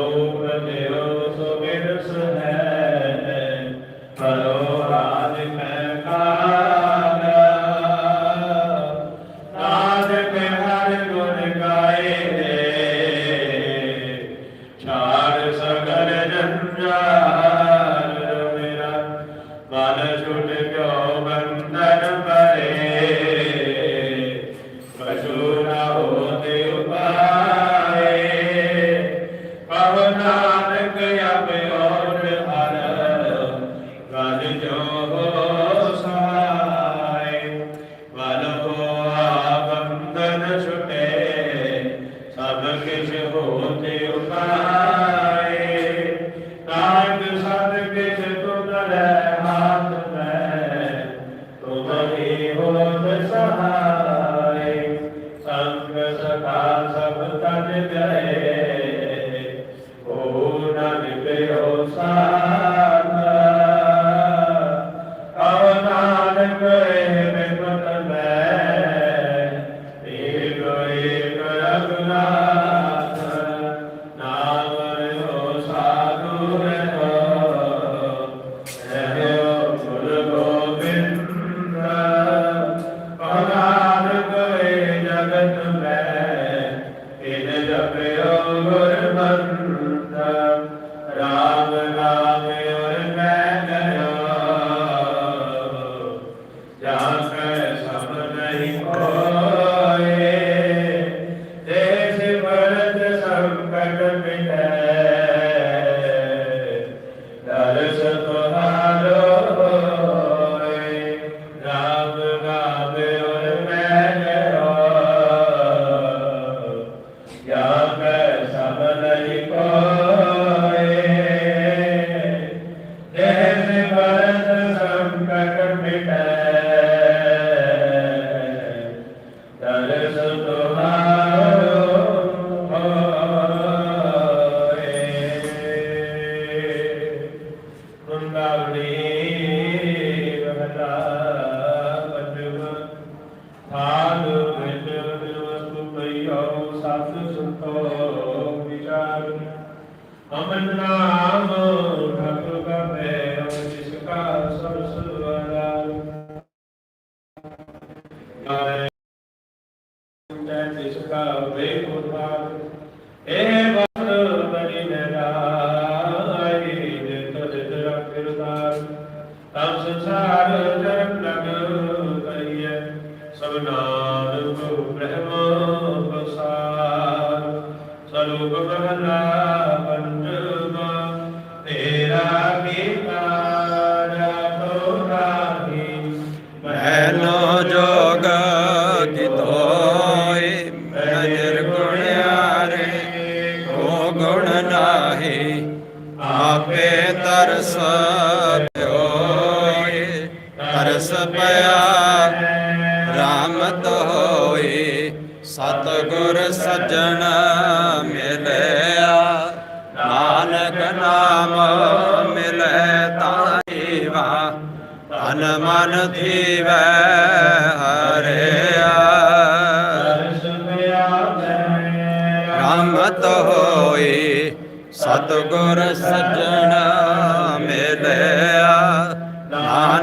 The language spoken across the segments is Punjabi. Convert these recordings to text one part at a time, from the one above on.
Oh. Amen. ਦਰਸ ਪਿਆ ਰਾਮਤ ਹੋਏ ਸਤਗੁਰ ਸੱਜਣ ਮਿਲਿਆ। ਨਾਨਕ ਨਾਮ ਮਿਲੈ ਤਾਇਵਾ ਤਨ ਮਨ ਥੀਵੈ ਹਰਿਆ। ਰਾਮਤ ਸਤਗੁਰ ਸੱਜਣਾ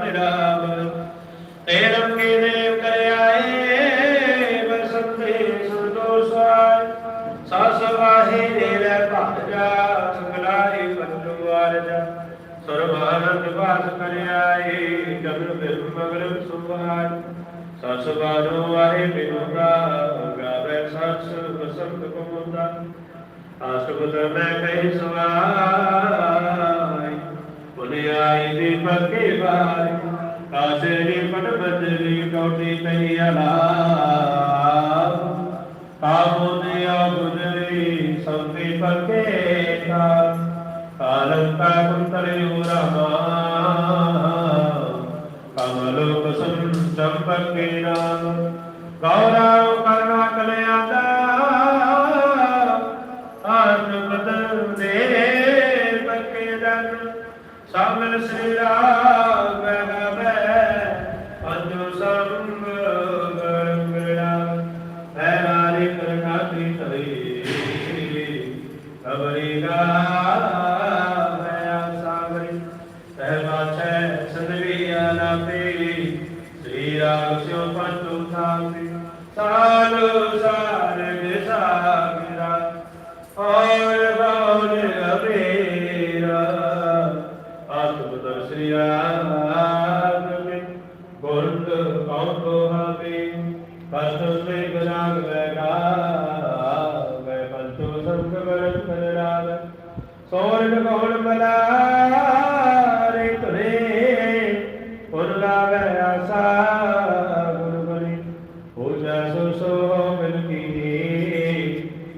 ਤਾਰ ਨਿਰਾਵ ਤੇ ਰੰਗੇ ਦੇਵ ਕਰਿਆਏ ਬਸੰਤੇ ਸੁਦੋਸਾਇ ਸਸ ਵਾਹੇ ਦੇਵੈ ਭਾਜਾ ਸੰਗਲਾਈ ਪੰਜੂ ਆਰਜਾ। ਸਰਬਾਨੰਦ ਵਾਸ ਕਰਿਆਏ ਜਗਨ ਬਿਰਮ ਮਗਰ ਸੁਭਾਇ ਸਸ ਬਾਰੋ ਵਾਹੇ ਬਿਨੁਦਾ ਗਾਵੇ ਸਸ ਬਸੰਤ ਕੁਮੁਦਾ। ਆਸਬਦ ਮੈਂ ਕਹੀ ਸਵਾਈ ਬੁਨਿਆਈ ਦੀ ਪੱਕੇ ਬਾਰੇ ਕਾਸਰੀ ਪਟ ਬਦਲੀ ਕੌਟੀ ਤਈ ਅਲਾ। ਕਾਮੋਦਿਆ ਗੁਜਰੀ ਸੰਤੀ ਪੱਕੇ ਕਾ ਕਾਲੰਤਾ ਕੁੰਤਰਿ ਰਮਾ ਕਮਲੋ ਕਸਮ ਚੰਪਕੇ ਨਾਮ ਗੌਰਵ ਕਰਨਾ ਕਲਿਆਦਾ। ਆਜ ਬਦਨ ਦੇ शरीरा ਪੂਜਾ ਸੋ ਕੀ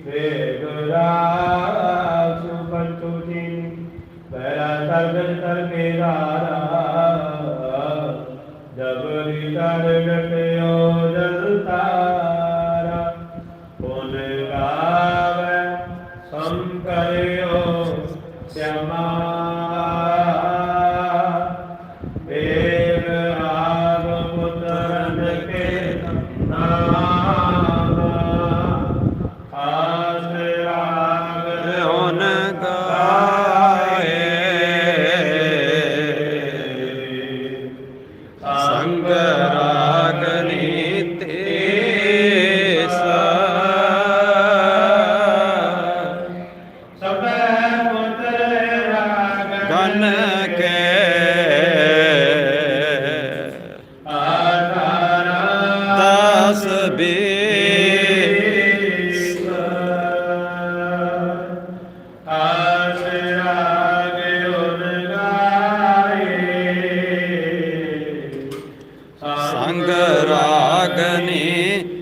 ਵੇ ਗੁਰਾ ਸੁ ਪੰਤੋ ਜੀ ਬੈਰਾ ਸਰਗਜ ਤਰ ਜਬਰੀ ਤਰ ਗਟਿਓ ਜਲ ਤਾਰਾ ਪੁਨ ਗਾਵੇ ਸੰਕਰਿਓ ਸਿਆਮਾ ਸੰਗ ਰਾਗਨੀ